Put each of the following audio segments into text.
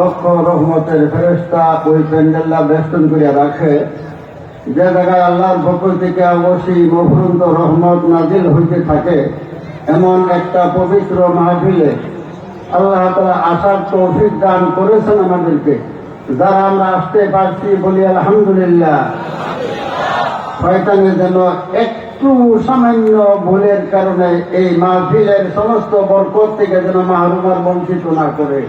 লক্ষ রহমতের ফেরেস্তা ওই প্যান্ডেলটা বেষ্টন করিয়া রাখে। যে জায়গায় আল্লাহর পক্ষ থেকে অবশ্যই মফরুন্ত রহমত নাজিল হইতে থাকে, এমন একটা পবিত্র মাহফিলে আল্লাহ তালা আসার তৌফিক দান করেছেন আমাদেরকে। যারা আমরা আসতে পারছি বলি আলহামদুলিল্লাহ। শয়তানের যেন একটু সামান্য ভুলের কারণে এই মাহফিলের সমস্ত বরকত থেকে যেন মাহরুমার বঞ্চিত না করে।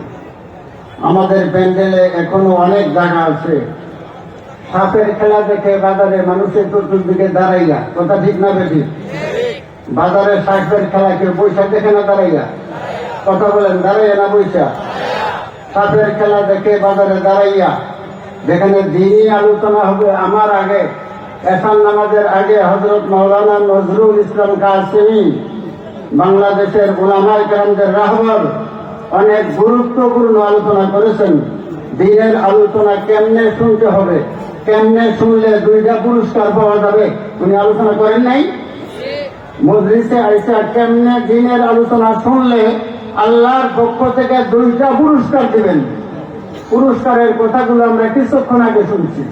আমাদের প্যান্ডেলে এখনও অনেক জায়গা আছে। সাপের খেলা দেখে বাজারে মানুষের চতুর্দিকে দাঁড়াইয়া, কথা ঠিক না বেশি বাজারে সাপের খেলা কেউ পয়সা দেখে না দাঁড়াইয়া? কথা বলেন, দাঁড়াইয়া না পয়সা সাপের খেলা দেখে বাজারে দাঁড়াইয়া, যেখানে দিনই আলোচনা হবে আমার আগে, এসান নামাজের আগে হজরত মৌলানা নজরুল ইসলাম কাসিমি, বাংলাদেশের ওলামাই কেরামদের রাহবর অনেক গুরুত্বপূর্ণ আলোচনা করেছেন। দিনের আলোচনা কেমনে শুনতে হবে? কেমনে শুনলে দুইটা পুরস্কার পাওয়া যাবে? উনি আলোচনা করেন নাই? মজলিসে আইসা কেমনে দিনের আলোচনা শুনলে আল্লাহর পক্ষ থেকে দুইটা পুরস্কার দিবেন? পুরস্কারের কথাগুলো আমরা কিছুক্ষণ আগে শুনছি।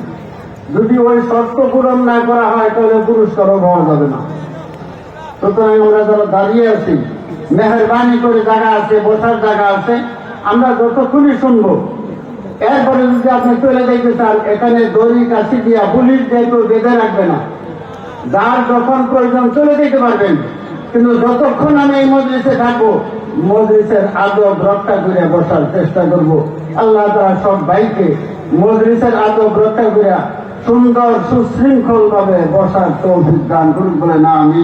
যদি ওই শর্ত পূরণ না করা হয়, তাহলে পুরস্কারও পাওয়া যাবে না। সুতরাং আমরা যারা দাঁড়িয়ে আছি মেহরবানি করে জায়গা আছে, বসার জায়গা আছে। আমরা যতক্ষণই শুনব, এরপরে যদি আপনি চলে যাইতে চান, এখানে দড়ি, কাশি দিয়া পুলিশ দিয়ে কেউ বেঁধে রাখবে না। যার যখন প্রয়োজন চলে যেতে পারবেন। কিন্তু যতক্ষণ আমি এই মজলিসে থাকব, মজলিসের আদব রক্ষা করে বসার চেষ্টা করব। আল্লাহ তারা সব ভাইকে মজলিসের আদব রক্ষা করে সুন্দর সুশৃঙ্খল ভাবে বসার তৌফিক দান করুন বলে না আমি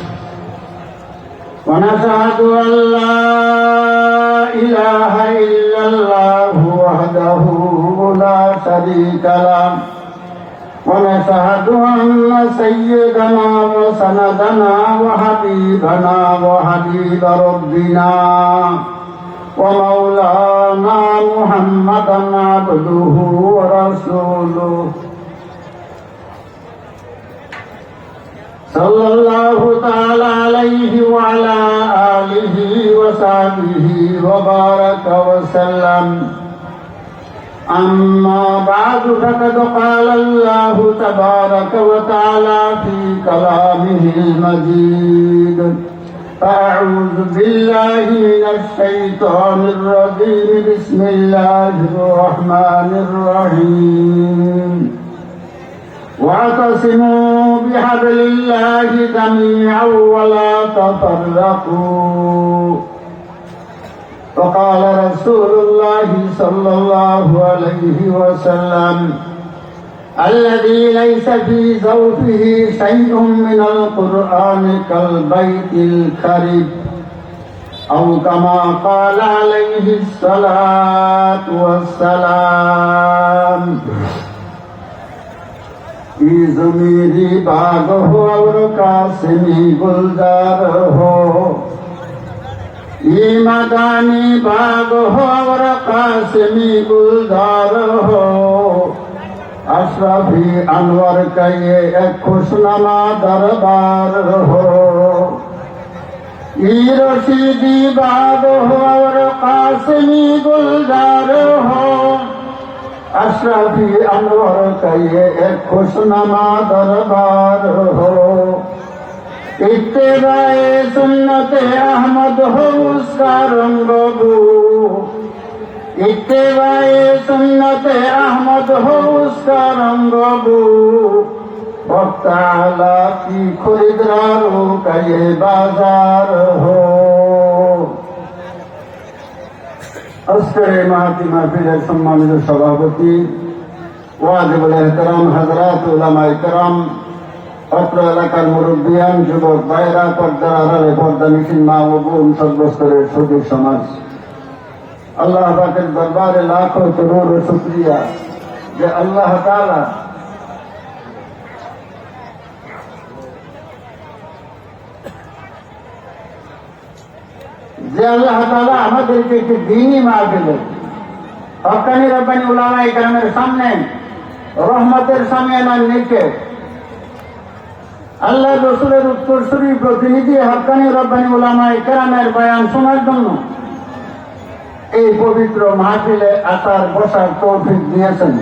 ونشهد أن لا إله إلا الله وحده لا شريك له ونشهد أن سيدنا وسندنا وحبيبنا وحبيب ربنا ومولانا محمدا عبده ورسوله صلى الله تعالى عليه وعلى آله وصحبه وبارك وسلم. أما بعد فقد قال الله تبارك وتعالى في كلامه المجيد فأعوذ بالله من الشيطان الرجيم. بسم الله الرحمن الرحيم. واعتصموا بحبل الله جميعا ولا تفرقوا. وقال رسول الله صلى الله عليه وسلم الذي ليس في زوفه شيء من القرآن كالبيت الكريم أو كما قال عليه الصلاة والسلام. چیز میری باغ ہو اور قاسمی گلدار ہو یہ مدانی باغ ہو اور قاسمی گلدار ہو اشرفی انور کا یہ ایک خوشنما دربار ہو یہ رشیدی باغ ہو اور قاسمی گلدار ہو আশরাফি আনোয়ার কাইয়ে এক খুশনামা দরবার হো। ইত্তেবায়ে সুন্নতে আহমদ হো উসকা রঙ্গবু ইত্তেবায়ে সুন্নতে আহমদ হো উসকা রঙ্গবু বক্তা কি খরিদ্রারু কাইয়ে বাজার হো। আজকের এই মাহাতি মাহফিলের সম্মানিত সভাপতি, ওয়াজিবুল এহতরাম, হাজরাত উলামা ইকরাম অত্র এলাকার মুরব্বিয়ান, যুবক বাইরা পর্দা আড়ালে পর্দা মিশিন মা ও বোন, সর্বস্তরের সুদীর সমাজ। আল্লাহ পাকের দরবারে লাখো করোড় শুক্রিয়া যে আল্লাহ তাআলা যে আল্লাহ তাআলা আমাদেরকে একটি দিনই মা দিলেন হকানি রব্বানি উলামা ইকরামের সামনে, রহমতের সামনে আমার নিচে আল্লাহ রসুলের উত্তরসূরি প্রতিনিধি হকানি রব্বানি উলামা ইকরামের বয়ান শোনার জন্য এই পবিত্র মাহফিলে আসার বসার তৌফিক দিয়েছেন।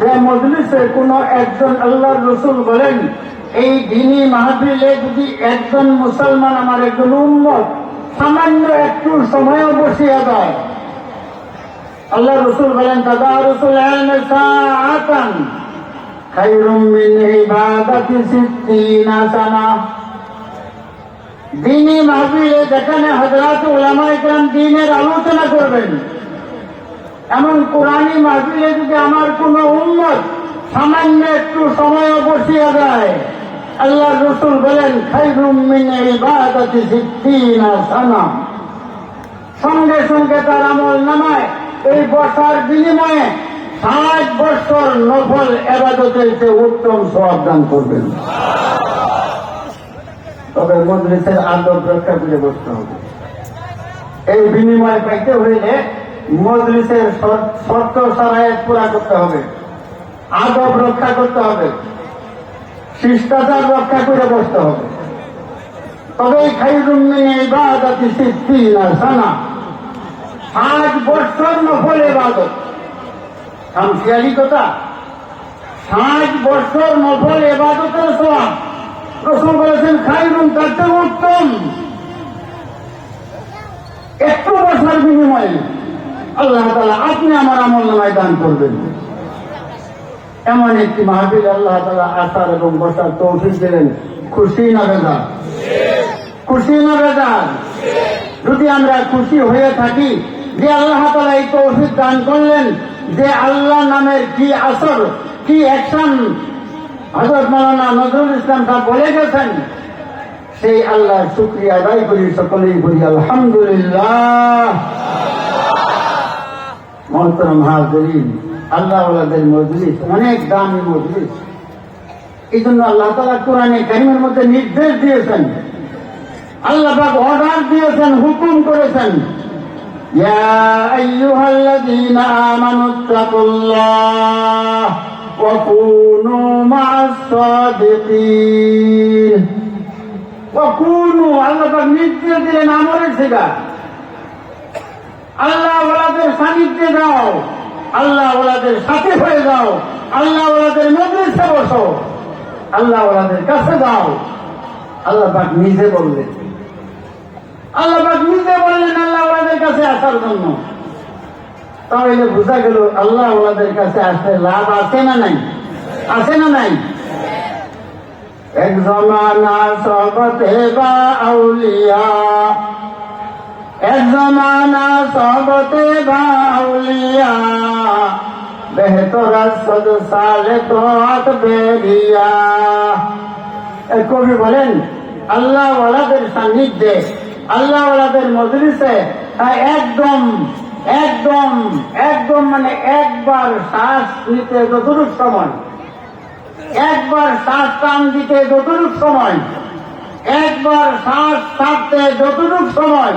যে মজলিসে কোন একজন আল্লাহর রসুল বলেন, এই দিনই মাহফিলে যদি একজন মুসলমান আমার একজন উন্মত সামান্য একটু সময়ও বসিয়া দেয়। আল্লাহ রসুল বলেন দাদা রসুল দিনী মাহফিলে যেখানে হজরত ওলামা ইকরাম দিনের আলোচনা করবেন, এমন কোরআনী মাহফিলে যদি আমার কোন উন্মত সামান্য একটু সময় বসিয়া যায় আল্লাহ রসুল বলেন সঙ্গে সঙ্গে তার আমল নামায়। এই বসার বিনিময়ে ষাট বছর নফল এবাদতের চেয়ে উত্তম সব করবেন। তবে মজলিসের আদব রক্ষা করে বসতে হবে। এই বিনিময় পাইতে হইলে মজলিসের শর্ত সারায় পুরা করতে হবে। আদব রক্ষা করতে হবে। শিষ্টাচার রক্ষা করে বসতে হবে। তবেই খাইরুমিনে ইবাদতি সিদ্দিনা সানা। পাঁচ বছর নফল ইবাদত। খামখেয়ালি কথা? পাঁচ বছর নফল ইবাদতের সব রসুল বলেছেন, খাইরুন তার থেকে উত্তম। একটু বছর বিনিময়ে। আল্লাহ তালা আপনি আমার আমল নামায় দান করবেন। এমন একটি মাহফিল আল্লাহ তালা আসার এবং বসার তৌফিক দিলেন। খুশি না খুশি না বেদা যদি আমরা খুশি হয়ে থাকি, যে আল্লাহ তালা এই তৌফিক দান করলেন, যে আল্লাহ নামের কি আসর, কি অ্যাকশন হজরত মৌলানা নজরুল ইসলাম সাহেব বলে গেছেন, সেই আল্লাহ শুক্রিয়া আদায় করি সকলেই বলি, আলহামদুলিল্লাহ। মহতরম হাজরিন আল্লাহ ওলাদের মজলিস অনেক দামি মজলিস এই জন্য আল্লাহ তালা কোরআনে কারিমের মধ্যে নির্দেশ দিয়েছেন আল্লাহ পাক অর্ডার দিয়েছেন হুকুম করেছেন يا أيها الذين آمنوا اتقوا الله وكونوا مع الصادقين وكونوا আল্লাহ পাক নির্দেশ দিলেন আমলের সেটা আল্লাহ ওলাদের সান্নিধ্যে যাও আল্লাহ ওলাদের সাথে হয়ে যাও। আল্লাহ ওলাদের মজলিসে বসো। আল্লাহ ওলাদের কাছে যাও। আল্লাহ পাক নিজে বললেন। আল্লাহ পাক নিজে বললেন আল্লাহ ওলাদের কাছে আসার জন্য। তাহলে বোঝা গেল আল্লাহ ওলাদের কাছে আসতে লাভ আছে না নাই? আছে না নাই? এক জমানা সবতে বা আউলিয়া। জমানা সবতে বা আউলিয়া বেহতর সদ সালে তো আত বেরিয়া কবি বলেন আল্লাহ ওয়ালাদের সান্নিধ্যে আল্লাহ ওয়ালাদের মজলিসে একদম একদম একদম মানে একবার শ্বাস নিতে যতটুক সময়, একবার শ্বাস টান দিতে যতটুক সময়, একবার শ্বাস ছাড়তে যতটুক সময়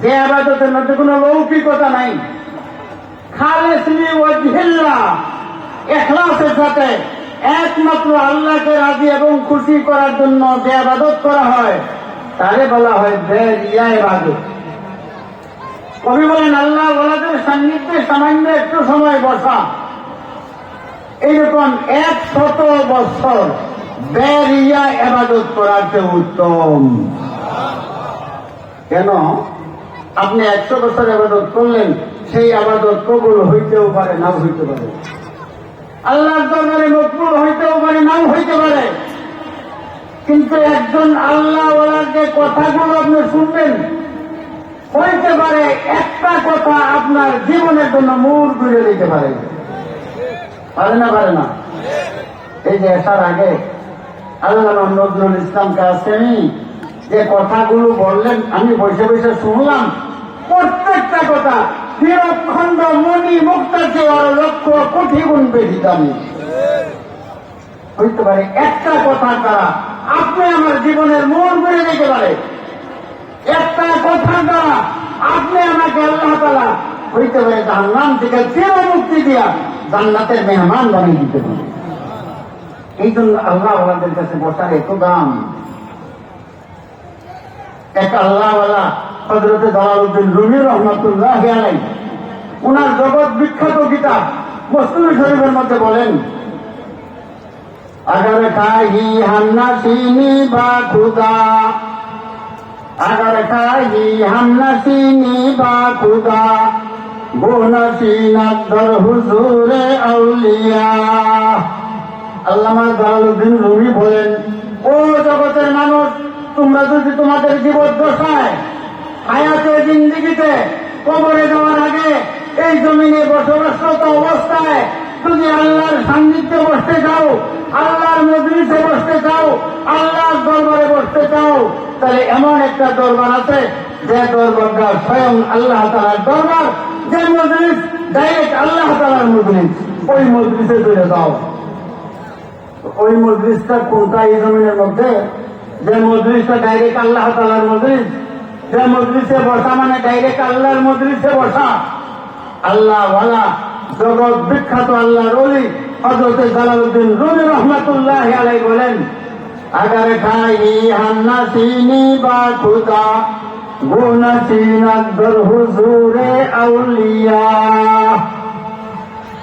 যে আবাদতের মধ্যে কোনো লৌকিকতা নাই খালেসলি ওয়াজহিল্লাহ, এখলাসের সাথে একমাত্র আল্লাহকে রাজি এবং খুশি করার জন্য যে আবাদত করা হয়, তারে বলা হয় বেরিয়া ইবাদত কবি বলেন, আল্লাহ ওলাদের সান্নিধ্যে সামান্য একটু সময় বসা। এইরকম এক শত বছর বেরিয়া এবাদত চেয়ে উত্তম। কেন? আপনি একশো বছর আবাদত করলেন, সেই আবাদত কবুল হইতেও পারে, নাও হইতে পারে। আল্লাহর দরবারে মকবুল হইতেও পারে, নাও হইতে পারে। কিন্তু একজন আল্লাহ যে কথাগুলো আপনি শুনবেন, হইতে পারে একটা কথা আপনার জীবনের জন্য মূল ঘুরে দিতে পারে। পারে না পারে না? এই যে আসার আগে আল্লাহ নজরুল ইসলাম কাসেমি যে কথাগুলো বললেন, আমি বসে বসে শুনলাম। প্রত্যেকটা কথা নিরক্ষণ্ড মণি মুক্তাকে আর লক্ষ কোটি গুণ বেশি দামি। হইতে পারে একটা কথা দ্বারা আপনি আমার জীবনের মন করে দিতে পারে। একটা কথা দ্বারা আপনি আমাকে আল্লাহ তালা হইতে পারে জাহান্নাম থেকে চির মুক্তি দিয়া জান্নাতের মেহমান বানিয়ে দিতে পারে। এই জন্য আল্লাহ ওনাদের কাছে বসার এত দাম। আল্লাহ আল্লাহওয়ালা হজরত দালালুদ্দিন রুমি রহমতুল্লাহ জগৎ বিখ্যাত কিতাব শরীফের মধ্যে বলেন খাহি হান্না সিনি বা খুদা খাহি হান্না সিনি বা খুদা আল্লামা রুমি বলেন, ও জগতের মানুষ তোমরা যদি তোমাদের জীবদ্দশায় হায়াতে, জিন্দিগিতে কবরে যাওয়ার আগে এই জমিনে বসবাসরত অবস্থায় যদি আল্লাহর সান্নিধ্যে বসতে চাও, আল্লাহর মজলিসে বসতে চাও, আল্লাহর দরবারে বসতে চাও, তাহলে এমন একটা দরবার আছে যে দরবারটা স্বয়ং আল্লাহ তালার দরবার, যে মজলিস ডাইরেক্ট আল্লাহ তালার মজলিস। ওই মজলিসে চলে যাও। ওই মজলিসটা কোনটা এই জমিনের মধ্যে? যে মজলিসটা ডাইরেক্ট আল্লাহ তালার মজলিস। যে মজলিসে বসা মানে ডাইরেক্ট আল্লাহর মজলিসে বসা। আল্লাহ ভালা জগৎ বিখ্যাত আল্লাহ রলি হজরতে জালালুদ্দিন রুমি রহমতুল্লাহ আলাই বলেন, আগার খাই হান্না চিনি বা খুদা, গুনা চিনাদ্দর হুজুরে আউলিয়া।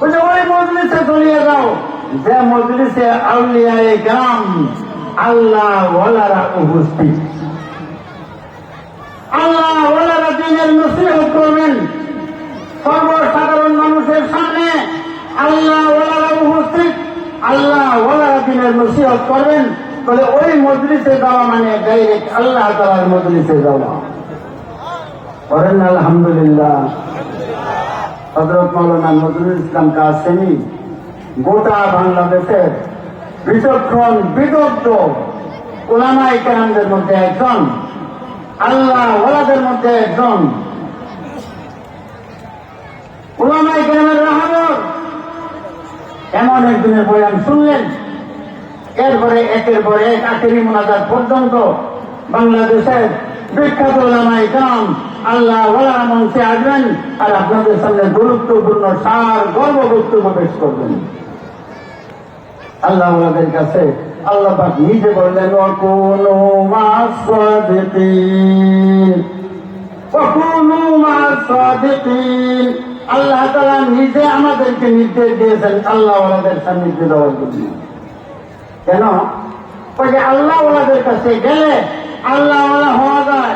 ওই মজলিসে চলিয়ে যাও। যে মজলিসে আউলিয়া গ্রাম আল্লাহ ওয়ালারা উপস্থিত। আল্লাহ ওয়ালারা দিনের নসিহত করবেন। সর্বসাধারণ মানুষের সামনে আল্লাহ ওয়ালারা উপস্থিত। আল্লাহ ওয়ালারা দিনের নসিহত করবেন। তাহলে ওই মজলিসে যাওয়া মানে ডাইরেক্ট আল্লাহ তালার মজলিসে যাওয়া। করেন আলহামদুলিল্লাহ। হজরত মৌলানা নজরুল ইসলাম কাসেমি গোটা বাংলাদেশের বিচক্ষণ বিদগ্ধ ওলামাই কেরামদের মধ্যে একজন, আল্লাহ ওলাদের মধ্যে একজন। ওলামাই কেরামের রাহাবর এমন একদিনের বয়ান শুনলেন, এরপরে একের পরে এক আখেরি মোনাজাত পর্যন্ত বাংলাদেশের বিখ্যাত ওলামাই কাম আল্লাহ ওলার মঞ্চে আসবেন আর আপনাদের সামনে গুরুত্বপূর্ণ সার গর্ব বক্তব্য পেশ করবেন। আল্লাহ ওলাদের কাছে আল্লাহ পাক নিজে বললেন মাসদিকিন আল্লাহ তালা নিজে আমাদেরকে নির্দেশ দিয়েছেন আল্লাহ ওলাদের সান্নিধ্যে দেওয়ার জন্য। কেন? আল্লাহ ওলাদের কাছে গেলে আল্লাহ ওলা হওয়া যায়।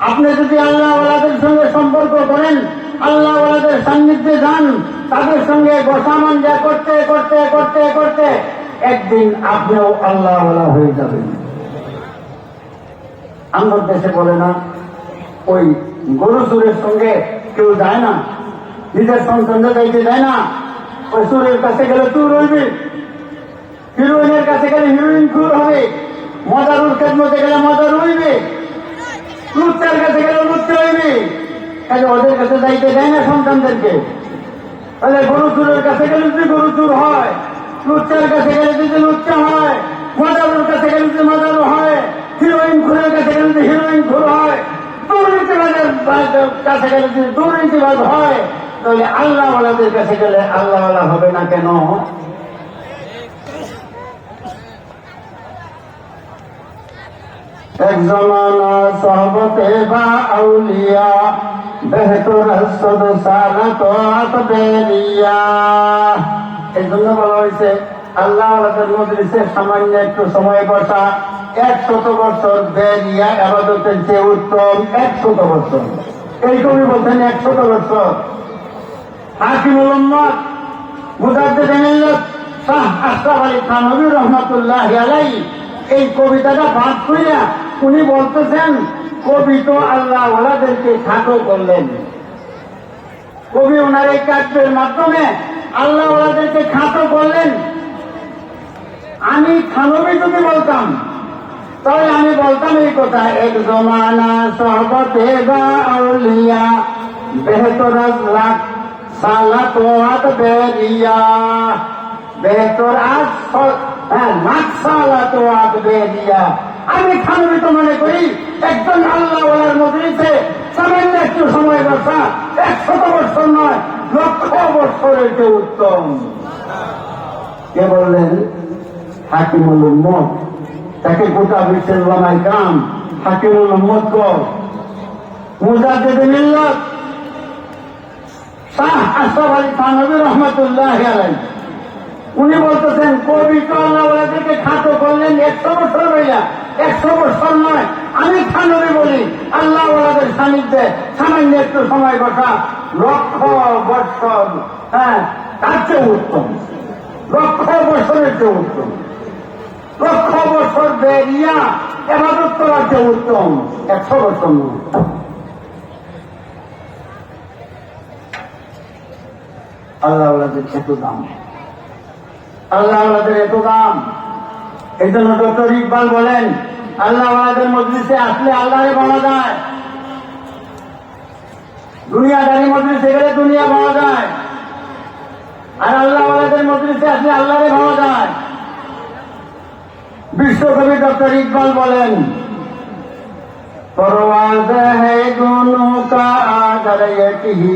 আপনি যদি আল্লাহ ওলাদের সঙ্গে সম্পর্ক করেন আল্লাহ সান্নিধ্যে যান, তাদের সঙ্গে যা করতে করতে করতে করতে, একদিন আপনিও আল্লাহ হয়ে যাবেন। আমার দেশে বলে না, ওই গরু সুরের সঙ্গে কেউ যায় না, নিজের সন্তানদের যাইতে যায় না, ওই সুরের কাছে গেলে তুই রইবি হিরোইনের কাছে গেলে হিরোইন খুর হবে, মজারুর খেদমতে গেলে মজার হইবে, লুচ্চার কাছে গেলে লুচ্চা হইবে। তাহলে ওদের কাছে যাইতে দেয় না সন্তানদেরকে। তাহলে গরু চুরের কাছে গেলে যদি গরু চুর হয়, লুচ্চার কাছে গেলে যদি লুচ্চা হয় মজারুর কাছে গেলে যদি মজারু হয় হিরোইন খুরের কাছে গেলে যদি হিরোইন খুর হয়, দুর্নীতিবাজের কাছে গেলে যদি দুর্নীতিবাজ হয়, তাহলে আল্লাহওয়ালাদের কাছে গেলে আল্লাহওয়ালা হবে না কেন? এক জমানা সহবতে বা আউলিয়া এই জন্য বলা হয়েছে, আল্লাহ মজলিসে সামান্য একটু সময় বসা, একশত বছর বেরিয়া আবাদতের চেয়ে উত্তম একশত বছর। এই কবি বলছেন একশত বছর। হাকিমুল থানভী রহমাতুল্লাহ এই কবিতাটা পাঠ করিয়া উনি বলতেছেন কবি তো আল্লাহ ওলাদেরকে খাটো করলেন। কবি ওনার এই কাব্যের মাধ্যমে আল্লাহ ওলাদেরকে খাটো করলেন। আমি থানবী যদি বলতাম, তাহলে আমি বলতাম এই কথা, এক জমানা সহবতে বা আউলিয়া, বেহতর লাখ সালা তোয়াত বেরিয়া, বেহতর আজ স- হ্যাঁ লাখ সালা তোয়াত বেরিয়া। আমি থানবী তো মনে করি একজন আল্লাহ ওলার মজলিসে সামান্য একটু সময় বসা একশত বছর নয়, লক্ষ বছরের যে উত্তম। কে বললেন? হাকিমুল উম্মত। তাকে গোটা বিশ্বের লামাই কাম হাকিমুল উম্মত কর। মুজাদ্দিদ মিল্লাত। শাহ আশরাফ আলী থানভী রহমতুল্লাহ আলাই উনি বলতেছেন, কবি ওলাদেরকে খাটো করলেন একশো বছর হইয়া। একশো বছর নয়, আমি থানবী বলি, আল্লাহ ওলাদের সান্নিধ্যে সামান্য একটু সময় বসা লক্ষ বছর হ্যাঁ তার চেয়ে উত্তম। লক্ষ বছরের চেয়ে উত্তম। লক্ষ বছর বেরিয়া এবাদত করার চেয়ে উত্তম। একশো বছর নয়। আল্লাহ এত দাম। আল্লাহ এত দাম। এই জন্য ডক্টর ইকবাল বলেন আল্লাহ আল্লাহদের মজলিসে আসলে আল্লাহরে পাওয়া যায় দুনিয়াদারি মজলিসে গেলে দুনিয়া পাওয়া যায় আর আল্লাহ আল্লাহদের মজলিসে আসলে আল্লাহরে পাওয়া যায় বিশ্বকবি ডক্টর ইকবাল বলেন परवाज है दोनों का आगर एक ही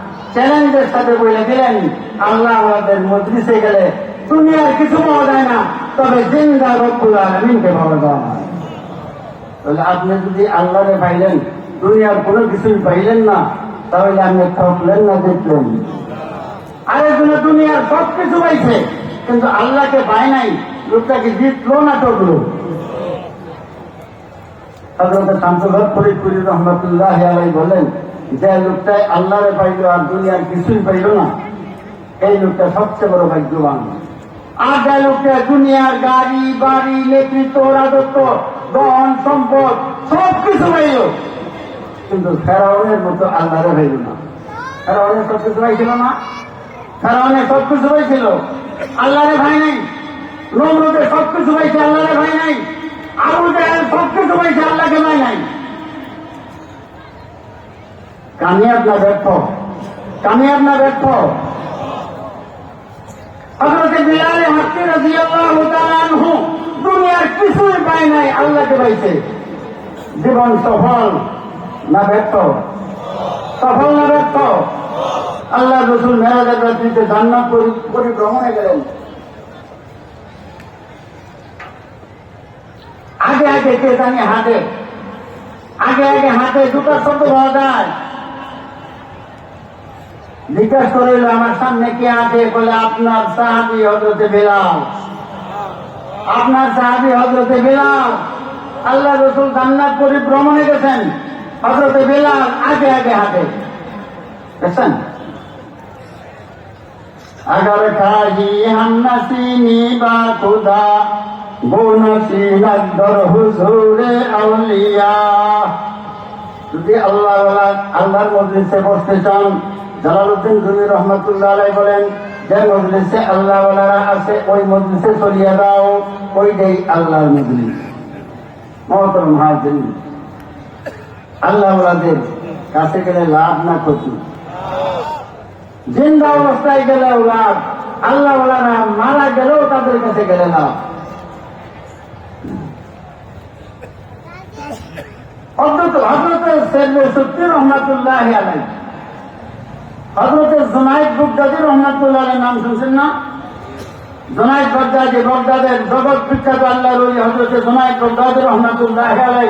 চ্যালেঞ্জের সাথে বলে দিলেন, আল্লাহ আমাদের মজলিসে গেলে দুনিয়ার কিছু পাওয়া যায় না, তবে জিন্দা রব্বুল আলমিনকে পাওয়া যায়। তাহলে আপনি যদি আল্লাহরে পাইলেন, দুনিয়ার কোনো কিছুই পাইলেন না, তাহলে আপনি ঠকলেন না দেখলেন আরেকজনে দুনিয়ার সব কিছু পাইছে, কিন্তু আল্লাহকে পায় নাই, লোকটাকে জিতলো না টকলো হজরত শামসুল্লাহ ফরিদপুরি রহমতুল্লাহ আলাই বলেন যে লোকটাই আল্লাহরে পাইল আর দুনিয়ার কিছুই পাইল না, এই লোকটা সবচেয়ে বড় ভাগ্যবান। আর যে লোকটা দুনিয়ার গাড়ি, বাড়ি, নেতৃত্ব, রাজত্ব, ধন, সম্পদ সব কিছু পাইল। কিন্তু ফেরাউনের মতো আল্লাহরে পাইল না। ফেরাউনের সব কিছু পাইছিল না। ফেরাউনের সব কিছু পাইছিল। আল্লাহরে ভাই নাই। নমরুদের সব কিছু পাইছে, আল্লাহরে ভাই নাই। আবু জাহেল সব কিছু পাইছে, আল্লাহকে ভাই নাই। কামিয়াব না ব্যর্থ। কামিয়াব না ব্যর্থ। হজরত বিলালে হাসি রাজি আল্লাহ দুনিয়ার কিছুই পায় নাই, আল্লাহকে পাইছে। জীবন সফল না ব্যর্থ? সফল না ব্যর্থ? আল্লাহ রসুল মেরাজের রাত্রিতে জান্নাত পরিভ্রমণে গেলেন। আগে আগে কে জানি হাতে? আগে আগে হাতে দুটো শব্দ পাওয়া যায়। জিজ্ঞাসা করিল, আমার সামনে কে আছে? বলে আপনার সাহাবি হজরতে বেলাল। আপনার সাহাবি হজরতে বেলাল? আল্লাহ রসুল জান্নাত পরিভ্রমণে গেছেন। হজরতে বেলাল আগে আগে হাতে গেছেন? আগর کھائی ہم নি বা খুদা گو نسیلت در আউলিয়া। যদি আল্লাহ আল্লাহর মধ্যে বসতে চান জালালউদ্দিন জুমি রহমতুল্লাহ আলাই বলেন, যে মজলিসে আল্লাহ আছে, ওই মজলিসে চলিয়ে দাও ওইটাই আল্লাহর মজলিস। মহতরম হাজির আল্লাহ কাছে গেলে লাভ না ক্ষতি? জিন্দা অবস্থায় গেলে লাভ, আল্লাহ মারা গেলেও তাদের কাছে গেলে লাভ। হজরত হজরত সত্যি রহমাতুল্লাহ আলাই হজরত জোনাইদ বুকদাদি রহমাতুল্লাহ আলাই নাম শুনছেন না? জোনাইদ বগদাদি, বগদাদের জগৎ বিখ্যাত আল্লাহ রলি হজরত জোনাইদ বগদাদি রহমাতুল্লাহ আলাই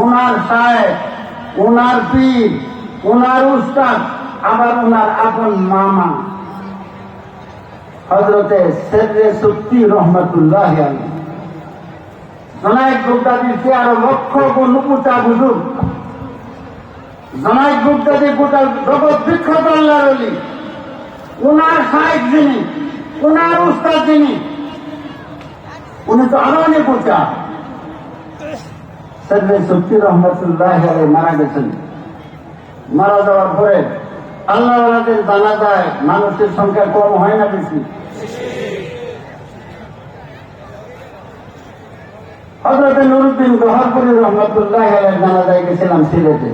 ওনার সাহেব ওনার পীর ওনার উস্তাদ, আবার ওনার আপন মামা। হজরতে সেররে সত্যি রহমতুল্লাহ আলী জনায়ক গুপ্তাদির চেয়ে আরও লক্ষ গুণ উঁচা বুজুর জনায়ক গুপ্তাদি গোটা জগৎ বিখ্যাত আল্লাহ অলি, ওনার সাহেব যিনি, ওনার উস্তাদ যিনি, উনি তো আরও অনেক উঁচা সেররে সত্যি রহমতুল্লাহ মারা গেছেন। মারা যাওয়ার পরে আল্লাহ জানা যায়, মানুষের সংখ্যা কম হয় না বেশি। হজরত নুরুদ্দিন গহরপুরি রহমতুল্লাহ জানা যায় গেছিলাম সিলেটে।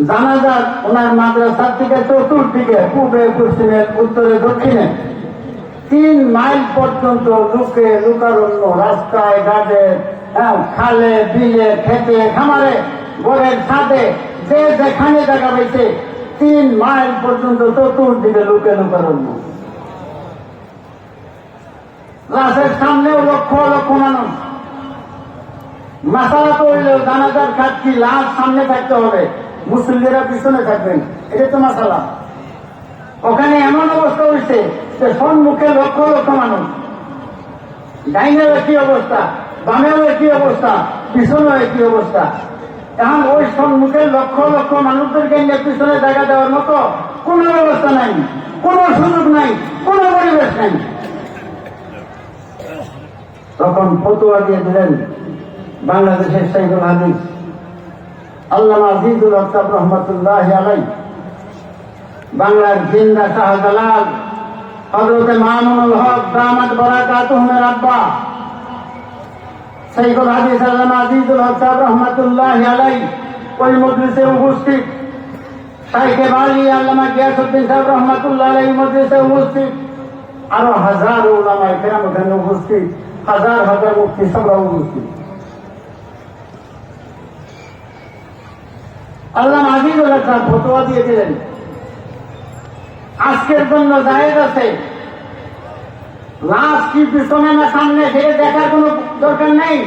জানাজার ওনার মাদ্রাসার থেকে চতুর্দিকে পূবে পশ্চিমে উত্তরে দক্ষিণে তিন মাইল পর্যন্ত লুকে লুকারণ্য রাস্তায় ঘাটে হ্যাঁ, খালে বিলে খেতে খামারে ঘরের ছাদে যে যেখানে দেখা পাইছে তিন মাইল পর্যন্ত চতুর্দিকে লুকে লুকারণ্য। লাশের সামনেও লক্ষ লক্ষ মানুষ। মাসালা হইলেও জানাজার খাটকি লাশ সামনে থাকতে হবে। মুসলিমরা পিছনে থাকবেন। এটা তো মাসালা। ওখানে এমন অবস্থা হয়েছে যে সম্মুখে লক্ষ লক্ষ মানুষ। ডাইনের একই অবস্থা? বামেও একই অবস্থা? পিছনেও একই অবস্থা? এখন ওই সম্মুখে লক্ষ লক্ষ মানুষদেরকে নিয়ে পিছনে জায়গা দেওয়ার মতো কোনো ব্যবস্থা নাই, কোনো সুযোগ নাই, কোনো পরিবেশ নাই। তখন ফতুয়া দিয়ে দিলেন বাংলাদেশের সাইকুল হাদিস। আল্লামা আজিজুল হকাব রহমতুল্লাহ আলাই, বাংলার জিন্দা শাহজালাল হজরতে মামুনুল হক দামাত বরাকাত হুমের আব্বা সাইকুল হাদিস আল্লামা আজিজুল হকাব রহমতুল্লাহ আলাই, ওই মজলিসে উপস্থিত। শাইখে বালি আল্লামা গিয়াসুদ্দিন সাহেব রহমতুল্লাহ আলাই মজলিসে উপস্থিত। আরও হাজার ওলামায় ফেরাম ওখানে উপস্থিত, হাজার হাজার মুক্তি সবরা উপস্থিত। আল্লাহ আজিজুল হাসান ফতোয়া দিয়ে দিলেন আজকের জন্য জায়েজ আছে। লাশ কি পিছনে না সামনে সে দেখার কোনো দরকার নেই।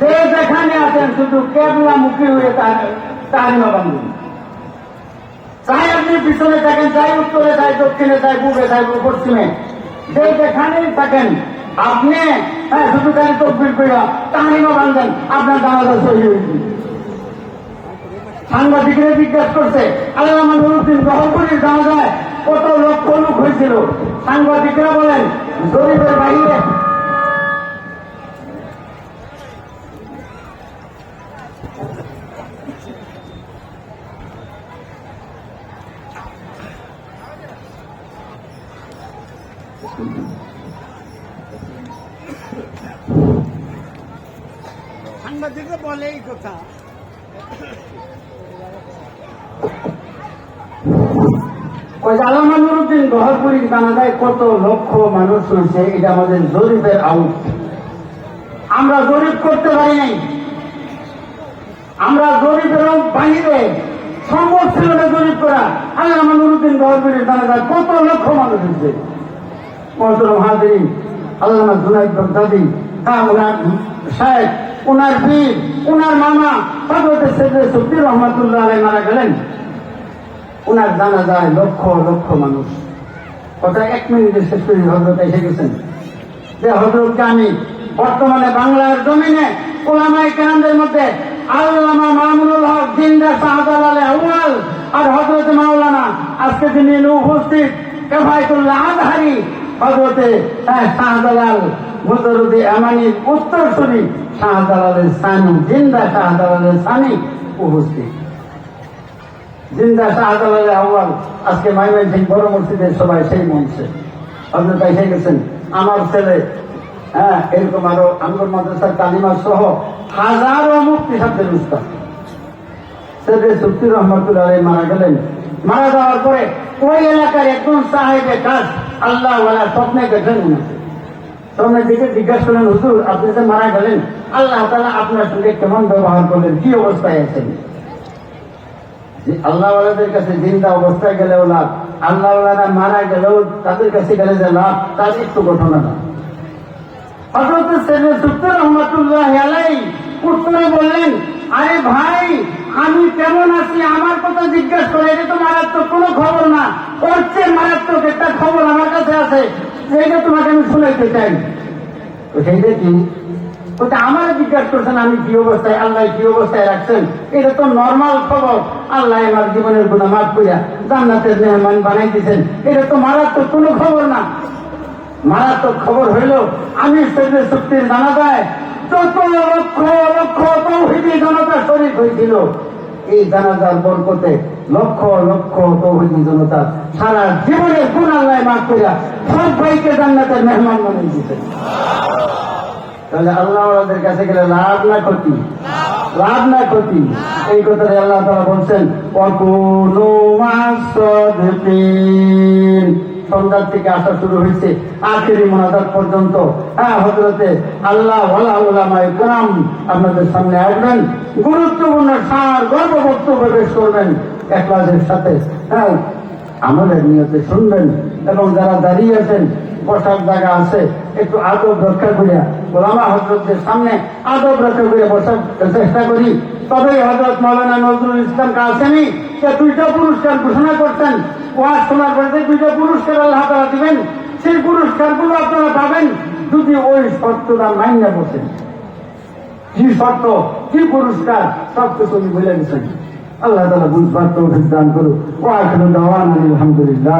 যে যেখানে আছেন, শুধু কেবলা মুখী হয়ে তাহারিমা বান্ধব চাই আপনি পিছনে থাকেন, চাই উত্তরে, চাই দক্ষিণে, চাই পূর্বে চাই পশ্চিমে। যে যেখানেই থাকেন, আপনি হ্যাঁ শুধু খালি তকবির করিয়া তাহারিমা বান্ধেন আপনার জানাজা সহি হয়েছে সাংবাদিকরা জিজ্ঞাসা করছে আল্লাহ নুরুদ্দিন গহরপুরির জানা যায় কত লক্ষ লোক হয়েছিল? সাংবাদিকরা বলেন, গরিবের বাইরে ওই আলামা নুরুদ্দিন গহরপুরি জানা যায় কত লক্ষ মানুষ হয়েছে এটা আমাদের জরিপের আউট। আমরা জরিপ করতে পারি নাই। আমরা জরিপের বাহিরে সম্ভব ছিল না জরিপ করা। আল্লামা নুরুদ্দিন গহরপুরি জানা যায় কত লক্ষ মানুষ হয়েছে মহতরম হাজির আল্লামা জুনাইদ বগদাদি, তা ওনার সাহেব ওনার বীর ওনার মামা হজরত সেদের সত্যি রহমতুল্লাহ আলাই মারা গেলেন। ওনার জানা যায় লক্ষ লক্ষ মানুষ। কথা এক মিনিটে শেষ করে হজরত এসে গেছেন। যে হজরতকে আমি বর্তমানে বাংলার জমিনে ওলামাই কেরামদের মধ্যে আল্লামা মামুনুল হক জিন্দা শাহজালাল আউয়াল আর হজরত মাওলানা আজকে তিনি উপস্থিত কেফায়তুল্লাহ আজহারি হজরতে শাহজালাল মুদরুদ্দি আমানির উত্তরসূরি শাহজালালের সানি জিন্দা শাহজালালের সানি উপস্থিত। জিন্দা শাহজালালের আহ্বান আজকে মাইমেন সিং বড় মসজিদের সবাই সেই মঞ্চে। আপনি এসে গেছেন, আমার ছেলে হ্যাঁ এরকম আরও আঙ্গুর মাদ্রাসার তালিমা সহ হাজারো মুক্তি সাথে উস্তাদ। সেদের সুক্তি রহমতুল্লাহ মারা গেলেন। মারা যাওয়ার পরে ওই এলাকার একজন সাহেবের কাজ আল্লাহ স্বপ্নে দেখেন উনাকে স্বপ্নের দিকে জিজ্ঞাসা করলেন হুজুর, আপনি যে মারা গেলেন, আল্লাহ তালা আপনার সঙ্গে কেমন ব্যবহার করলেন? কি অবস্থায় আছেন? যে আল্লাহওয়ালাদের কাছে জিন্দা অবস্থায় গেলেও লাভ আল্লাহওয়ালারা মারা গেলেও তাদের কাছে গেলে যে লাভ, তার একটু ঘটনা না। বললেন, আরে ভাই, আমি কেমন আছি? আমার কথা জিজ্ঞেস করে এটা তো মারাত্মক কোনো খবর না। ওর চেয়ে মারাত্মক একটা খবর আমার কাছে আছে। সেইটা তোমাকে আমি শুনাইতে চাই। তো সেইটা কি? ওটা আমার জিজ্ঞাসা করছেন, আমি কি অবস্থায়, আল্লাহ কি অবস্থায় রাখছেন? এটা তো নর্মাল খবর। আল্লাহ আমার জীবনের গুণা মাফ করিয়া জান্নাতের মেহমান বানাই দিয়েছেন এটা তো মারাত্মক কোনো খবর না। মারাত্মক খবর হইল আমি শরীরের শক্তির জানা যায় যত লক্ষ লক্ষ তৌহিদি জনতা শরীর হয়েছিল এই জানাজার বরকতে লক্ষ লক্ষ তৌহিদি জনতা সারা জীবনের গুণ আল্লাহ মাফ করিয়া সব ভাইকে জান্নাতের মেহমান বানিয়ে দিতেন তাহলে আল্লাহ আমাদের কাছে গেলে লাভ না ক্ষতি? লাভ না ক্ষতি? এই কথাটা আল্লাহ তারা বলছেন সন্ধ্যার থেকে আসা শুরু হয়েছে, আখেরি মোনাজাত পর্যন্ত। হ্যাঁ হজরতে আল্লাহ ওলা ওলামাই কোরআন আপনাদের সামনে আসবেন, গুরুত্বপূর্ণ সার গর্ব বক্তব্য পেশ করবেন। একলাসের সাথে। হ্যাঁ আমাদের নিয়তে শুনবেন এবং যারা দাঁড়িয়ে আছেন, বসার জায়গা আছে, একটু আদব রক্ষা করিয়া গোলামা হজরতদের সামনে আদব রক্ষা করে বসার চেষ্টা করি। তবে হজরত মৌলানা নজরুল ইসলাম কাসেমি যে দুইটা পুরস্কার ঘোষণা করতেন ওয়াজ শোনার পরে দুইটা পুরস্কার আল্লাহ তারা দিবেন, সেই পুরস্কারগুলো আপনারা পাবেন যদি ওই শর্তটা মাইনে বসেন। কি শর্ত? কি পুরস্কার? সব কিছু আমি বলে দিচ্ছেন। আল্লাহ তালা বুঝবার তো দান করুক ও আখের দাওয়ান আলহামদুলিল্লাহ